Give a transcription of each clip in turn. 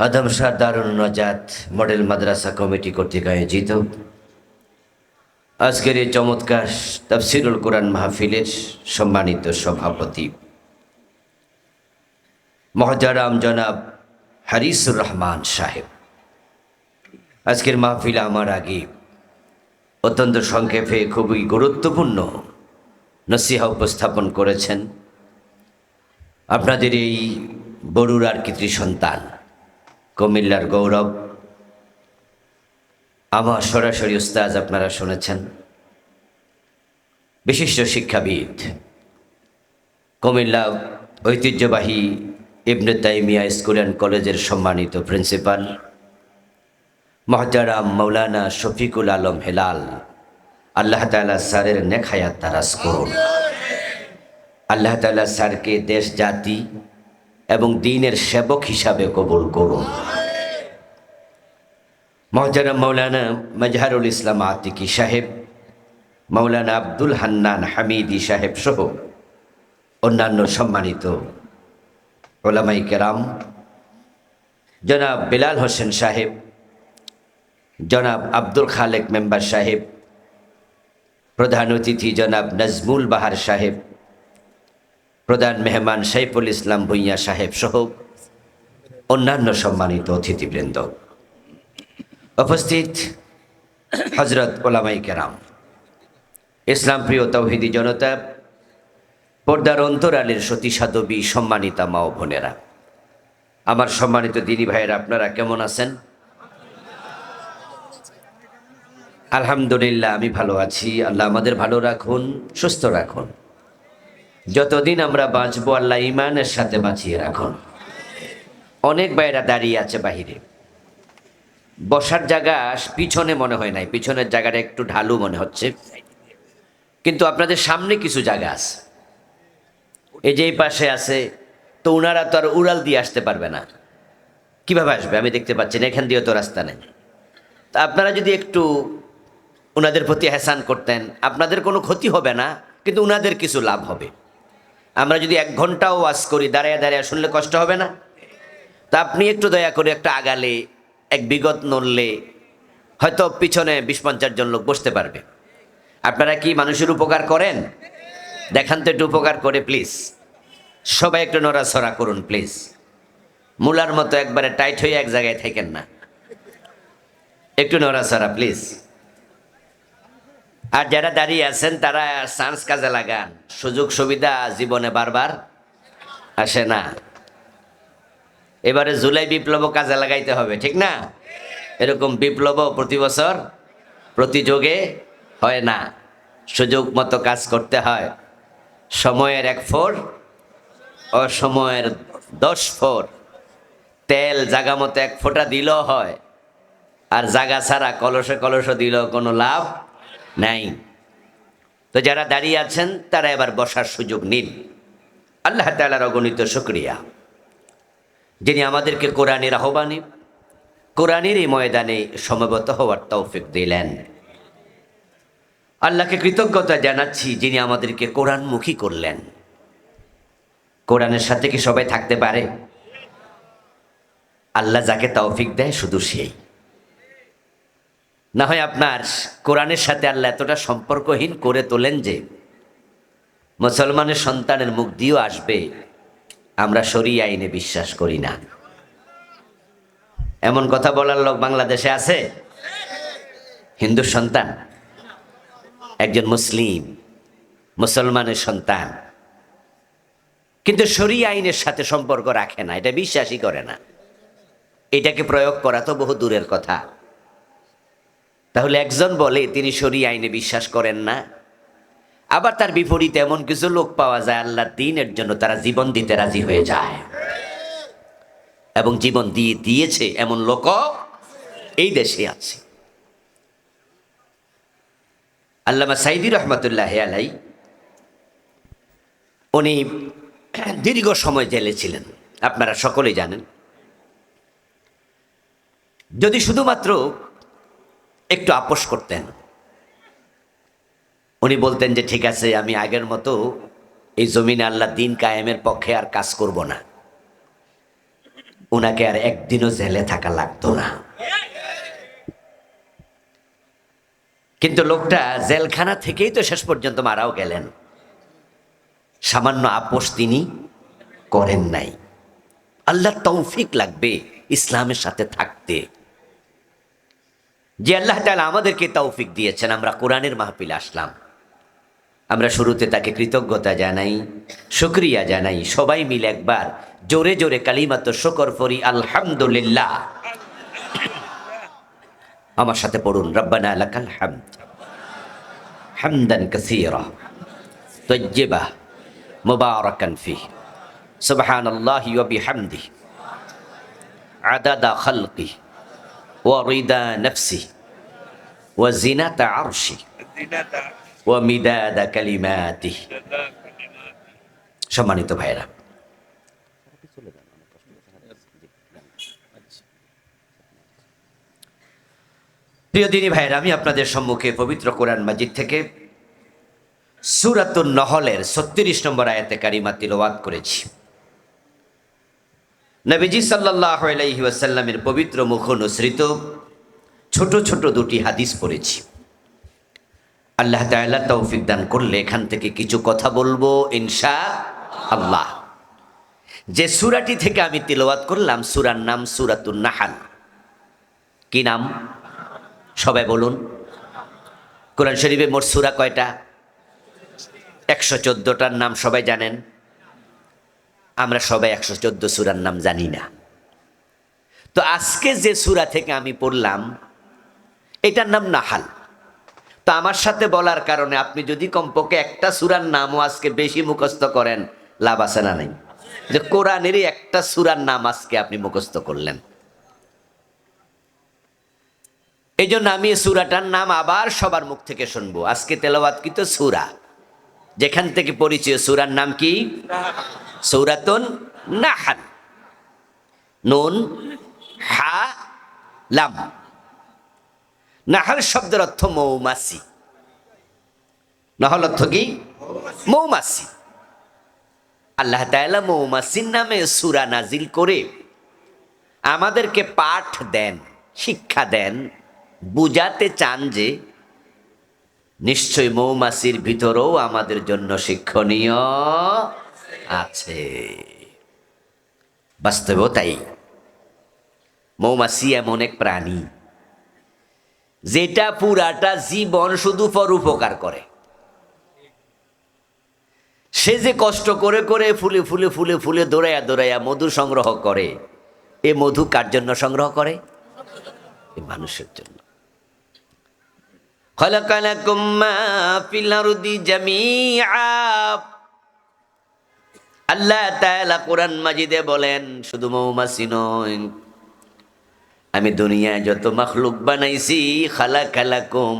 আদম শাহ দারুণ নজাত মডেল মাদ্রাসা কমিটি কর্তৃক আয়োজিত। আজকের এই চমৎকার তফসিরুল কোরআন মাহফিলের সম্মানিত সভাপতি। মহজারাম জনাব হারিসুর রহমান সাহেব। আজকের মাহফিলে আমার আগে অত্যন্ত সংক্ষেপে খুবই গুরুত্বপূর্ণ নসিহা উপস্থাপন করেছেন। আপনাদের এই বড়ুরার কৃতি সন্তান কুমিল্লার গৌরব আমার সরাসরি উস্তাজ আপনারা শুনেছেন। বিশিষ্ট শিক্ষাবিদ কুমিল্লা ঐতিহ্যবাহী ইবনে তাইমিয়া স্কুল অ্যান্ড কলেজের সম্মানিত প্রিন্সিপাল, মহতারাম মৌলানা শফিকুল আলম হেলাল, আল্লাহ তালা স্যারের নেখায়াত তারাস করুন। আল্লাহ তালা স্যারকে দেশ জাতি এবং দিনের সেবক হিসাবে কবুল করুন। মহতারাম মৌলানা মজহারুল ইসলাম আতিকি সাহেব মৌলানা আব্দুল হান্নান হামিদি সাহেব সহ অন্যান্য সম্মানিত ওলামাই কেরাম, জনাব বিলাল হোসেন সাহেব, জনাব আব্দুল খালেক মেম্বার সাহেব, প্রধান অতিথি জনাব নজমুল বাহার সাহেব প্রধান মেহমান সাইফুল ইসলাম ভুইয়া সাহেব সহ অন্যান্য সম্মানিত অতিথিবৃন্দ। উপস্থিত হজরত ওলামাই কেরাম। ইসলাম প্রিয় তৌহিদি জনতা, পর্দার অন্তরালের সতী সাধবী সম্মানিতা মা ও বোনেরা, আমার সম্মানিত দিনী ভাইয়েরা, আপনারা কেমন আছেন? আলহামদুলিল্লাহ, আমি ভালো আছি। আল্লাহ আমাদের ভালো রাখুন, সুস্থ রাখুন। যতদিন আমরা বাঁচবো, আল্লাহ ইমানের সাথে বাঁচিয়ে রাখুন। অনেক বাইরা দাঁড়িয়ে আছে বাহিরে। বসার জায়গা পিছনে মনে হয় নাই, পিছনের জায়গাটা একটু ঢালু মনে হচ্ছে। কিন্তু আপনাদের সামনে কিছু জায়গা আছে। এই যে এই পাশে আছে, তো ওনারা তো আর উড়াল দিয়ে আসতে পারবে না। কীভাবে আসবে? আমি দেখতে পাচ্ছি না, এখান দিয়েও তো রাস্তা নেই। তা আপনারা যদি একটু ওনাদের প্রতি হেসান করতেন, আপনাদের কোনো ক্ষতি হবে না, কিন্তু ওনাদের কিছু লাভ হবে। আমরা যদি এক ঘন্টাও ওয়াজ করি, দাঁড়ায় দাঁড়ায় শুনলে কষ্ট হবে না? তা আপনি একটু দয়া করে একটা আগালে, এক বিগত নড়লে, হয়তো পিছনে বিশ পঞ্চাশ জন লোক বসতে পারবে। আপনারা কি মানুষের উপকার করেন? দেখান তো একটু উপকার করে প্লিজ সবাই একটু নড়াছড়া করুন প্লিজ মূলার মতো একবারে টাইট হয়ে এক জায়গায় থাকেন না। একটু নড়াছড়া প্লিজ আর যারা দাঁড়িয়ে আছেন, তারা চান্স কাজে লাগান। সুযোগ সুবিধা জীবনে বারবার আসে না। এবারে জুলাই বিপ্লব কাজে লাগাইতে হবে, ঠিক না? এরকম বিপ্লব প্রতি বছর প্রতিযোগে হয় না। সুযোগ মতো কাজ করতে হয়। সময়ের এক ফোর ও সময়ের দশ ফোর। তেল জাগা মতো এক ফোঁটা দিলেও হয়। আর জাগা ছাড়া কলসে কলস দিলেও কোনো লাভ নাই। তো যারা দাঁড়িয়ে আছেন, তারা এবার বসার সুযোগ নিন। আল্লাহ তালার অগণিত শুক্রিয়া। যিনি আমাদেরকে কোরআনের আহ্বানে, কোরআনের এই ময়দানে সমবেত হওয়ার তৌফিক দিলেন। আল্লাহকে কৃতজ্ঞতা জানাচ্ছি যিনি আমাদেরকে কোরআনমুখী করলেন। কোরআনের সাথে কি সবাই থাকতে পারে? আল্লাহ যাকে তৌফিক দেয়, শুধু সেই। না হয় আপনার কোরআনের সাথে আল্লাহ এতটা সম্পর্কহীন করে তোলেন যে মুসলমানের সন্তানের মুখ দিয়েও আসবে, আমরা সরিয়ে আইনে বিশ্বাস করি না। এমন কথা বলার লোক বাংলাদেশে আছে? হিন্দু সন্তান, একজন মুসলিম, মুসলমানের সন্তান। কিন্তু সরি আইনের সাথে সম্পর্ক রাখে না, এটা বিশ্বাসই করে না। এটাকে প্রয়োগ করা তো বহু দূরের কথা। তাহলে একজন বলে, তিনি সরি আইনে বিশ্বাস করেন না। আবার তার বিপরীতে এমন কিছু লোক পাওয়া যায় আল্লাহর দিনের জন্য তারা জীবন দিতে রাজি হয়ে যায়। এবং জীবন দিয়ে দিয়েছে এমন লোক এই দেশে আছে। আল্লামা সাইদি রহমতুল্লাহ আলাই উনি দীর্ঘ সময় জেলে ছিলেন। আপনারা সকলেই জানেন। যদি শুধুমাত্র একটু আপোষ করতেন। উনি বলতেন যে, ঠিক আছে, আমি আগের মতো এই জমিনে আল্লাহ দিন কায়েমের পক্ষে আর কাজ করব না। ওনাকে আর একদিনও জেলে থাকা লাগতো না। কিন্তু লোকটা জেলখানা থেকেই তো শেষ পর্যন্ত মারাও গেলেন। সামান্য আপোষ তিনি করেন নাই। আল্লাহ তৌফিক লাগবে ইসলামের সাথে থাকতে। যে আল্লাহ তালা আমাদেরকে তৌফিক দিয়েছেন, আমরা কোরআনের মাহপিল আসলাম। আমরা শুরুতে তাকে কৃতজ্ঞতা জানাই, শুক্রিয়া জানাই, সবাই মিলে একবার জোরে জোরে কালিমাত শকর ফরি আলহামদুলিল্লাহ। আমার সাথে পড়ুন, রব্বানা লাকাল হামদ, হামদান কাসীরা, তজ্জেবা, মুবারাকান ফি সুবহানাল্লাহি ওয়া বিহামদিহি, আদাদা খালকিহি। ওয়ারিদা নফসি ওয়া জিনাতা আরশি ওয়া মিদাদা কালিমাতি। সম্মানিত ভাইরা প্রিয় দিনী ভাইরা আমি আপনাদের সম্মুখে পবিত্র কোরআন মাজিদ থেকে সুরাতুন নহলের ছত্রিশ নম্বর আয়াতে কারিমা তিলওয়াত করেছি। নবীজি সাল্লাহ আলাইহি ওয়াসাল্লামের পবিত্র মুখ অনুসৃত ছোট ছোট দুটি হাদিস পড়েছি। আল্লাহ তাআলা তৌফিক দান করলে এখান থেকে কিছু কথা বলব ইনশা আল্লাহ যে সুরাটি থেকে আমি তিলওয়াত করলাম, সুরার নাম সুরাতুন নাহাল। কি নাম? সবাই বলুন। কোরআন শরীফে মোট সুরা কয়টা? একশো চোদ্দোটার নাম সবাই জানেন। আমরা সবাই একশো চোদ্দ সুরার নাম জানি না। তো আজকে যে সুরা থেকে আমি পড়লাম, এটার নাম নাহাল। তো আমার সাথে বলার কারণে আপনি যদি কমপক্ষে একটা সুরার নামও আজকে বেশি মুখস্থ করেন, লাভ আছে না নাই? যে কোরআনেরই একটা সুরার নাম আজকে আপনি মুখস্থ করলেন। এই জন্য আমি এই সুরাটার নাম আবার সবার মুখ থেকে শুনব। আজকে তেলাওয়াত কিন্তু সুরা? যেখান থেকে পরিচয়, সুরার নাম কি? সৌরাতন নাহাল। নুন, হা, লাম। নাহাল শব্দের অর্থ মৌমাছি। নাহল অর্থ কি? মৌমাছি। আল্লাহ তাআলা মৌমাছির নামে সুরা নাজিল করে আমাদেরকে পাঠ দেন, শিক্ষা দেন, বুঝাতে চান যে নিশ্চয় মৌমাছির ভিতরেও আমাদের জন্য শিক্ষণীয় আছে বাস্তবেও তাই মৌমাছি এমন এক প্রাণী যেটা পুরাটা জীবন শুধু পর উপকার করে সে যে কষ্ট করে করে ফুলে ফুলে ফুলে ফুলে দৌড়াইয়া দৌড়াইয়া মধু সংগ্রহ করে এ মধু কার জন্য সংগ্রহ করে এ মানুষের জন্য خلقناكم ما في الأرض جميعا আল্লাহ তাআলা কোরআন মাজিদে বলেন, শুধু মৌমাছি নয়, আমি দুনিয়ায় যত মাখলুক বানাইছি খালা খালাকুম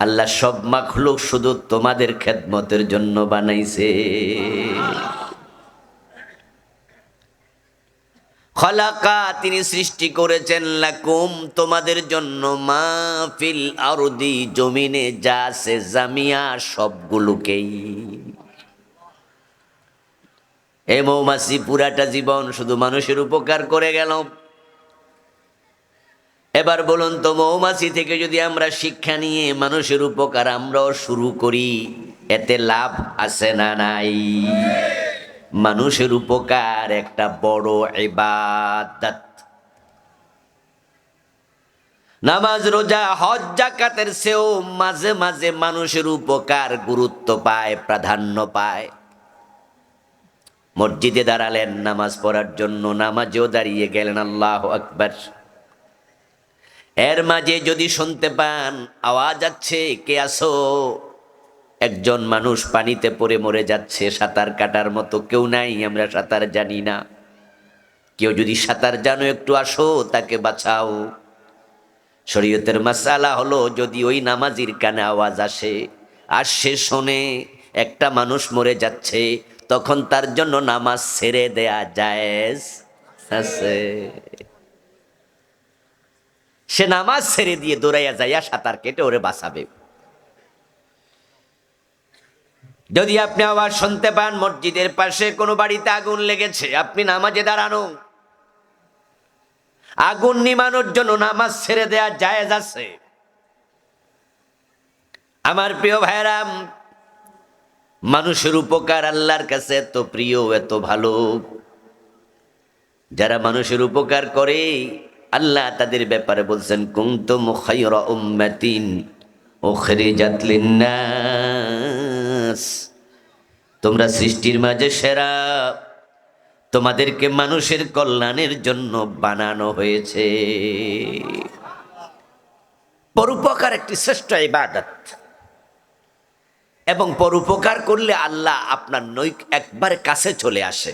আল্লাহ সব মাখলুক শুধু তোমাদের খেদমতের জন্য বানাইছে। খলাকা, তিনি সৃষ্টি করেছেন লাকুম, তোমাদের জন্য মা ফিল আরদি, জমিনে যা সে জামিয়া সবগুলোকেই। এ মৌমাছি পুরাটা জীবন শুধু মানুষের উপকার করে গেল। এবার বলুন তো, মৌমাছি থেকে যদি আমরা শিক্ষা নিয়ে মানুষের উপকার আমরাও শুরু করি, এতে লাভ আছে না নাই? মানুষের উপকার একটা বড় ইবাদত। নামাজ, রোজা, হজ, জাকাতের সেও মাঝে মাঝে মানুষের উপকার গুরুত্ব পায়, প্রাধান্য পায়। মসজিদে দাঁড়ালেন, নামাজ পড়ার জন্য নামাজেও দাঁড়িয়ে গেলেন, আল্লাহ আকবার। এর মাঝে যদি শুনতে পান, আওয়াজ আছে, কে আসো একজন মানুষ পানিতে পড়ে মরে যাচ্ছে, সাঁতার কাটার মতো কেউ নাই, আমরা সাঁতার জানি না। কেউ যদি সাঁতার জানো, একটু আসো, তাকে বাঁচাও। শরীয়তের মাসালা হলো, যদি ওই নামাজির কানে আওয়াজ আসে, আর সে শোনে, একটা মানুষ মরে যাচ্ছে তখন তার জন্য নামাজ ছেড়ে দেয়া যায় আছে। সে নামাজ ছেড়ে দিয়ে দৌড়াইয়া যাইয়া সাঁতার কেটে ওরে বাঁচাবে। যদি আপনি আবার শুনতে পান, মসজিদের পাশে কোনো বাড়িতে আগুন লেগেছে, আপনি নামাজে দাঁড়ানো। আগুন নিমানোর জন্য নামাজ ছেড়ে দেয়া জায়েজ আছে। আমার প্রিয় ভাইরাম মানুষের উপকার আল্লাহর কাছে এত প্রিয়, এত ভালো। যারা মানুষের উপকার করে, আল্লাহ তাদের ব্যাপারে বলছেন লিন্নাস। তোমরা সৃষ্টির মাঝে সেরা। তোমাদেরকে মানুষের কল্যাণের জন্য বানানো হয়েছে। পরোপকার একটি শ্রেষ্ঠ ইবাদত। এবং পরোপকার করলে আল্লাহ আপনার নৈক একবারে কাছে চলে আসে।